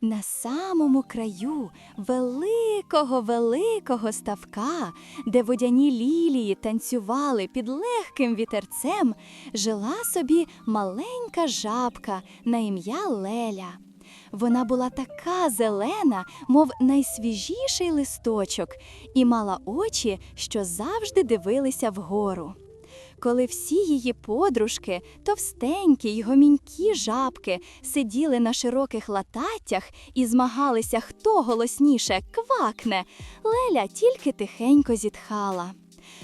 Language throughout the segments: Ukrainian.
На самому краю великого великого ставка, де водяні лілії танцювали під легким вітерцем, жила собі маленька жабка на ім'я Леля. Вона була така зелена, мов найсвіжіший листочок, і мала очі, що завжди дивилися вгору. Коли всі її подружки, товстенькі й гомінькі жабки, сиділи на широких лататтях і змагалися, хто голосніше квакне, Леля тільки тихенько зітхала.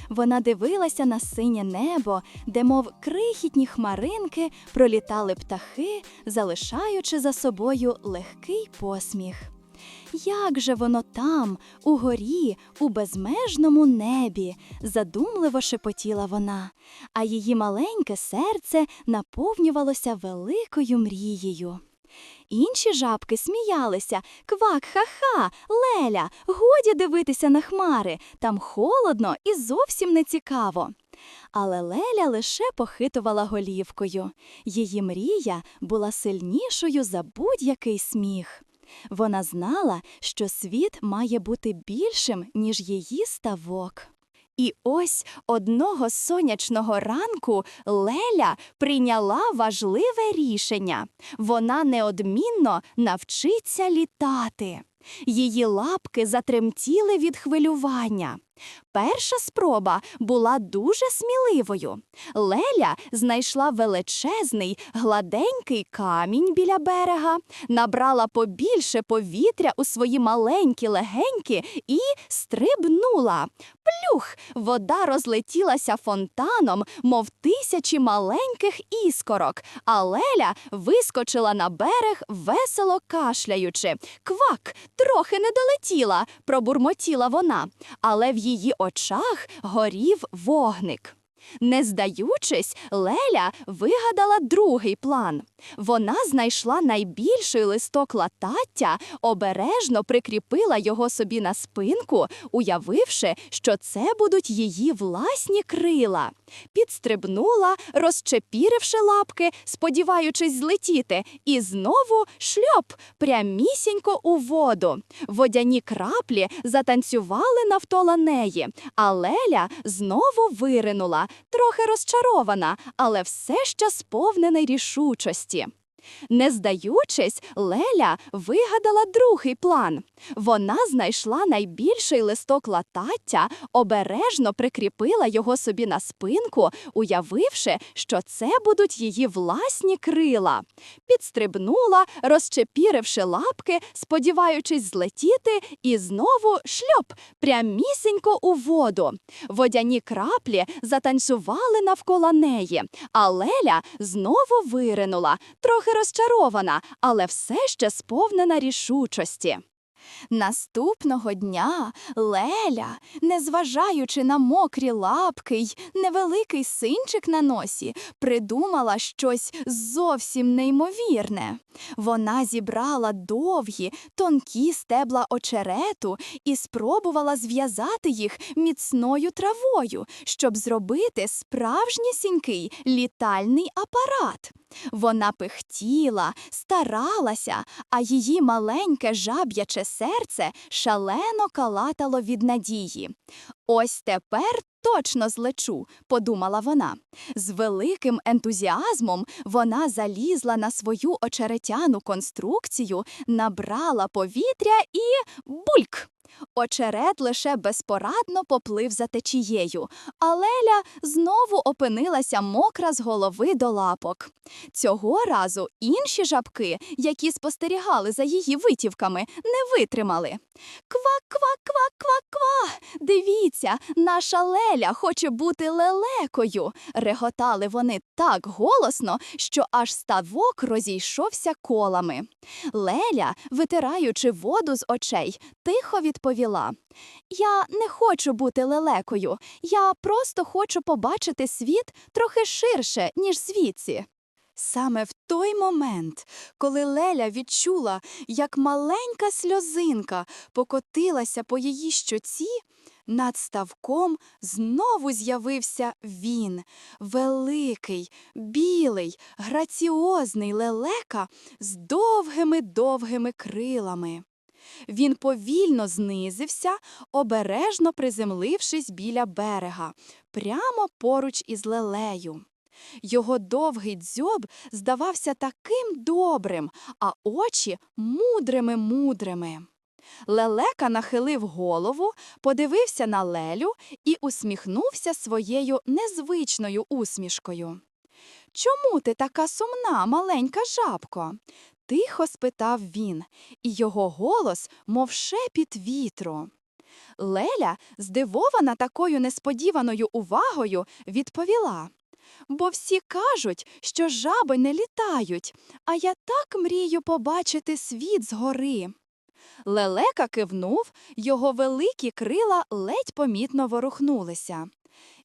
Вона дивилася на синє небо, де, мов крихітні хмаринки, пролітали птахи, залишаючи за собою легкий посміх. Як же воно там, угорі, у безмежному небі, задумливо шепотіла вона, а її маленьке серце наповнювалося великою мрією. Інші жабки сміялися Квак, ха-ха, Леля, годі дивитися на хмари, там холодно і зовсім не цікаво. Але Леля лише похитувала голівкою. Її мрія була сильнішою за будь-який сміх. Вона знала, що світ має бути більшим, ніж її ставок. І ось одного сонячного ранку Леля прийняла важливе рішення. Вона неодмінно навчиться літати. Її лапки затремтіли від хвилювання. Перша спроба була дуже сміливою. Леля знайшла величезний, гладенький камінь біля берега, набрала побільше повітря у свої маленькі легенькі і стрибнула. Плюх! Вода розлетілася фонтаном, мов тисячі маленьких іскорок, а Леля вискочила на берег, весело кашляючи. Квак, трохи не долетіла, пробурмотіла вона, але в її очах горів вогник. Не здаючись, Леля вигадала другий план. Вона знайшла найбільший листок латаття, обережно прикріпила його собі на спинку, уявивши, що це будуть її власні крила. Підстрибнула, розчепіривши лапки, сподіваючись злетіти, і знову шльоп прямісінько у воду. Водяні краплі затанцювали навтола неї, а Леля знову виринула, трохи розчарована, але все ще сповнена рішучості. Не здаючись, Леля вигадала другий план. Вона знайшла найбільший листок латаття, обережно прикріпила його собі на спинку, уявивши, що це будуть її власні крила. Підстрибнула, розчепіривши лапки, сподіваючись злетіти, і знову шльоп прямісінько у воду. Водяні краплі затанцювали навколо неї, а Леля знову виринула, трохи розчарована, але все ще сповнена рішучості. Наступного дня Леля, незважаючи на мокрі лапки й невеликий синчик на носі, придумала щось зовсім неймовірне. Вона зібрала довгі, тонкі стебла очерету і спробувала зв'язати їх міцною травою, щоб зробити справжнісінький літальний апарат. Вона пихтіла, старалася, а її маленьке жаб'яче серце шалено калатало від надії. Ось тепер точно злечу, подумала вона. З великим ентузіазмом вона залізла на свою очеретяну конструкцію, набрала повітря і бульк! Очерет лише безпорадно поплив за течією, а Леля знову опинилася мокра з голови до лапок. Цього разу інші жабки, які спостерігали за її витівками, не витримали. Ква-ква-ква-ква-ква! Дивіться, наша Леля хоче бути лелекою. реготали вони так голосно, що аж ставок розійшовся колами. Леля, витираючи воду з очей, тихо відповіла: Я не хочу бути лелекою, я просто хочу побачити світ трохи ширше, ніж звідси. Саме в той момент, коли Леля відчула, як маленька сльозинка покотилася по її щоці, Над ставком знову з'явився він, великий, білий, граціозний лелека з довгими-довгими крилами. Він повільно знизився, обережно приземлившись біля берега, прямо поруч із лелею. Його довгий дзьоб здавався таким добрим, а очі мудрими-мудрими. Лелека нахилив голову, подивився на лелю і усміхнувся своєю незвичною усмішкою. Чому ти така сумна, маленька жабко? Тихо спитав він, і його голос, мов шепіт вітру. Леля, здивована такою несподіваною увагою, відповіла. Бо всі кажуть, що жаби не літають, а я так мрію побачити світ згори. Лелека кивнув, його великі крила ледь помітно ворухнулися.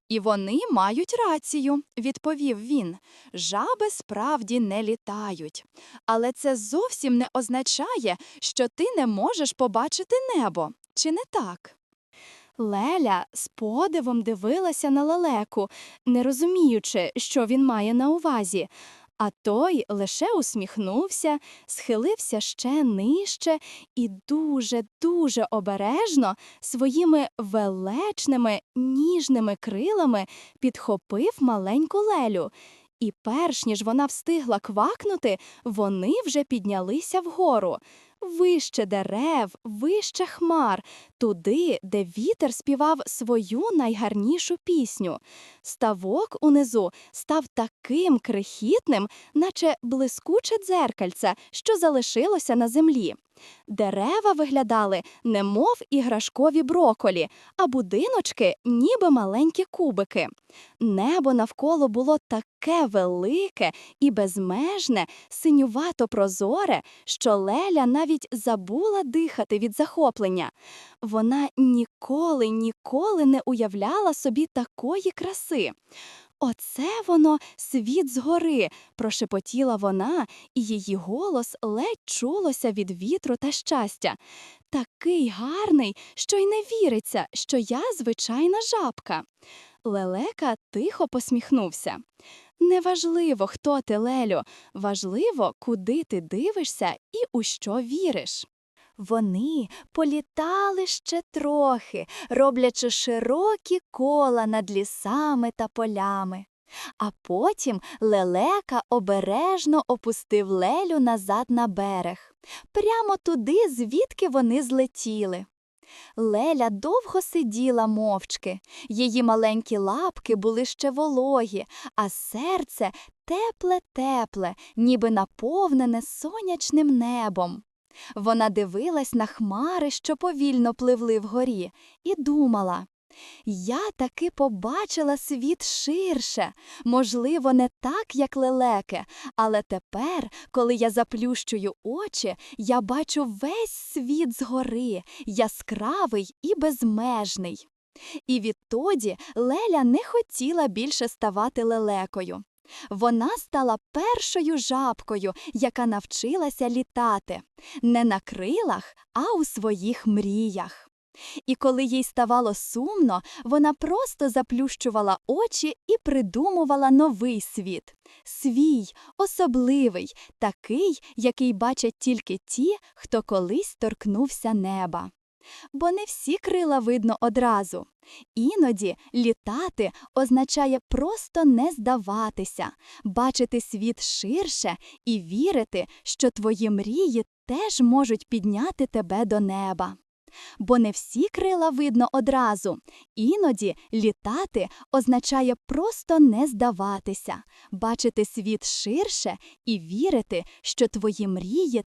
І вони мають рацію, відповів він. Жаби справді не літають. Але це зовсім не означає, що ти не можеш побачити небо. Чи не так? Леля з подивом дивилася на лелеку, не розуміючи, що він має на увазі. А той лише усміхнувся, схилився ще нижче і дуже, дуже обережно своїми величними ніжними крилами підхопив маленьку лелю. І перш ніж вона встигла квакнути, вони вже піднялися вгору. Вище дерев, вище хмар, туди, де вітер співав свою найгарнішу пісню. Ставок унизу став таким крихітним, наче блискуче дзеркальце, що залишилося на землі. Дерева виглядали немов іграшкові броколі, а будиночки ніби маленькі кубики. Небо навколо було таке велике і безмежне, синювато прозоре, що Леля навіть забула дихати від захоплення. Вона ніколи, ніколи не уявляла собі такої краси. Оце воно світ згори, прошепотіла вона, і її голос ледь чулося від вітру та щастя. Такий гарний, що й не віриться, що я звичайна жабка. Лелека тихо посміхнувся. Неважливо, хто ти, Лелю, важливо, куди ти дивишся і у що віриш. Вони політали ще трохи, роблячи широкі кола над лісами та полями. А потім лелека обережно опустив лелю назад на берег, прямо туди, звідки вони злетіли. Леля довго сиділа мовчки, її маленькі лапки були ще вологі, а серце тепле-тепле, ніби наповнене сонячним небом. Вона дивилась на хмари, що повільно пливли вгорі, і думала. Я таки побачила світ ширше, можливо, не так, як лелеки, але тепер, коли я заплющую очі, я бачу весь світ згори, яскравий і безмежний. І відтоді Леля не хотіла більше ставати лелекою. Вона стала першою жабкою, яка навчилася літати не на крилах, а у своїх мріях. І коли їй ставало сумно, вона просто заплющувала очі і придумувала новий світ свій, особливий, такий, який бачать тільки ті, хто колись торкнувся неба. Бо не всі крила видно одразу. Іноді літати означає просто не здаватися, бачити світ ширше і вірити, що твої мрії теж можуть підняти тебе до неба. Бо не всі крила видно одразу. Іноді літати означає просто не здаватися, бачити світ ширше і вірити, що твої мрії